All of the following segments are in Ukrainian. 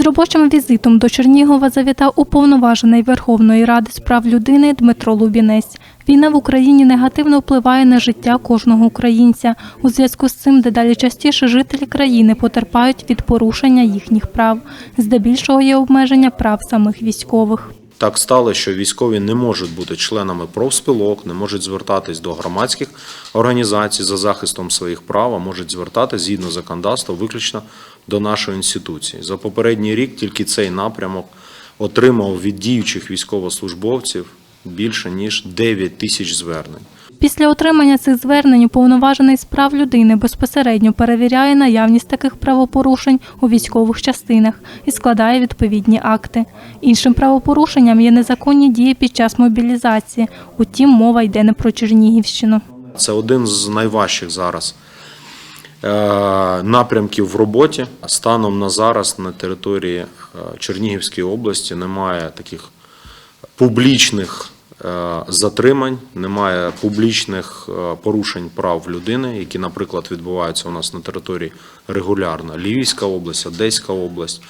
робочим візитом до Чернігова завітав уповноважений Верховної Ради з прав людини Дмитро Лубінець. Війна в Україні негативно впливає на життя кожного українця. У зв'язку з цим дедалі частіше жителі країни потерпають від порушення їхніх прав. Здебільшого є обмеження прав самих військових. Так стало, що військові не можуть бути членами профспілок, не можуть звертатись до громадських організацій за захистом своїх прав, а можуть звертатись згідно законодавства виключно до нашої інституції. За попередній рік тільки цей напрямок отримав від діючих військовослужбовців більше ніж 9 тисяч звернень. Після отримання цих звернень уповноважений з прав людини безпосередньо перевіряє наявність таких правопорушень у військових частинах і складає відповідні акти. Іншим правопорушенням є незаконні дії під час мобілізації. Утім, мова йде не про Чернігівщину. Це один з найважчих зараз е, напрямків в роботі. Станом на зараз на території е, Чернігівської області немає таких публічних затримань, немає публічних е, порушень прав людини, які, наприклад, відбуваються у нас на території регулярно. Львівська область, Одеська область,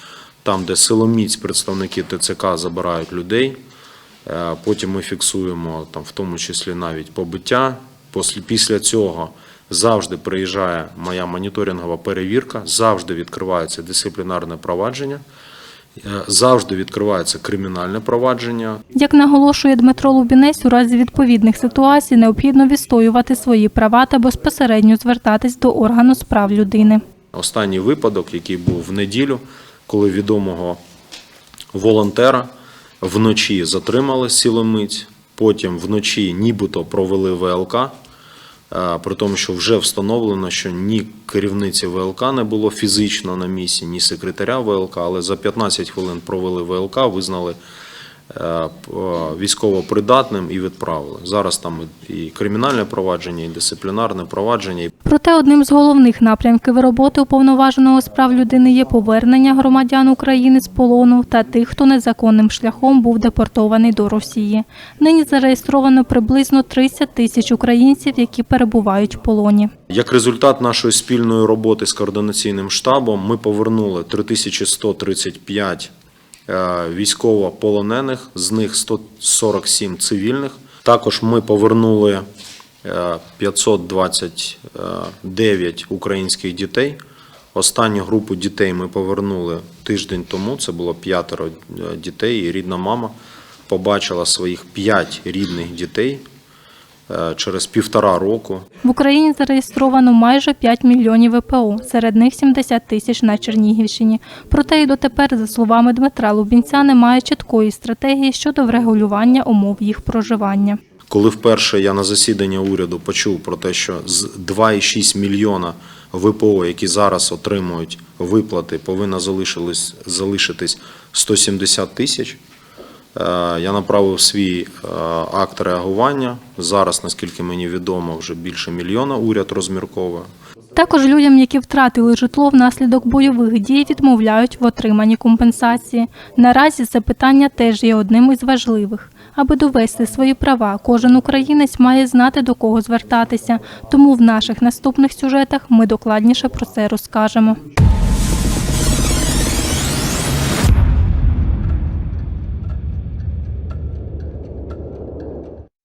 там, де силоміць представники ТЦК забирають людей. Е, Потім ми фіксуємо там, в тому числі навіть побиття. Після, цього завжди приїжджає моя моніторингова перевірка, завжди відкривається дисциплінарне провадження, е, завжди відкривається кримінальне провадження. Як наголошує Дмитро Лубінець, у разі відповідних ситуацій необхідно відстоювати свої права та безпосередньо звертатись до органу з прав людини. Останній випадок, який був в неділю, коли відомого волонтера вночі затримали силомиць, потім вночі нібито провели ВЛК, е, при тому, що вже встановлено, що ні керівниці ВЛК не було фізично на місці, ні секретаря ВЛК, але за 15 хвилин провели ВЛК, визнали військово-придатним і відправили. Зараз там і кримінальне провадження, і дисциплінарне провадження, Проте одним з головних напрямків роботи уповноваженого з прав людини є повернення громадян України з полону та тих, хто незаконним шляхом був депортований до Росії. Нині зареєстровано приблизно 30 тисяч українців, які перебувають в полоні. Як результат нашої спільної роботи з координаційним штабом, ми повернули 3135 е, військовополонених, з них 147 цивільних. Також ми повернули е, 529 українських дітей. Останню групу дітей ми повернули тиждень тому. Це було п'ятеро е, дітей, і рідна мама побачила своїх п'ять рідних дітей е, через півтора року. В Україні зареєстровано майже 5 мільйонів ВПО, серед них 70 тисяч на Чернігівщині. Проте і дотепер, за словами Дмитра Лубінця, немає чіткої стратегії щодо врегулювання умов їх проживання. Коли вперше я на засіданні уряду почув про те, що з 2,6 мільйона ВПО, які зараз отримують виплати, повинно залишитись 170 тисяч, е, я направив свій е, акт реагування. Зараз, наскільки мені відомо, вже більше мільйона уряд розмірковує. Також людям, які втратили житло внаслідок бойових дій, відмовляють в отриманні компенсації. Наразі це питання теж є одним із важливих. Аби довести свої права, кожен українець має знати до кого звертатися. Тому в наших наступних сюжетах ми докладніше про це розкажемо.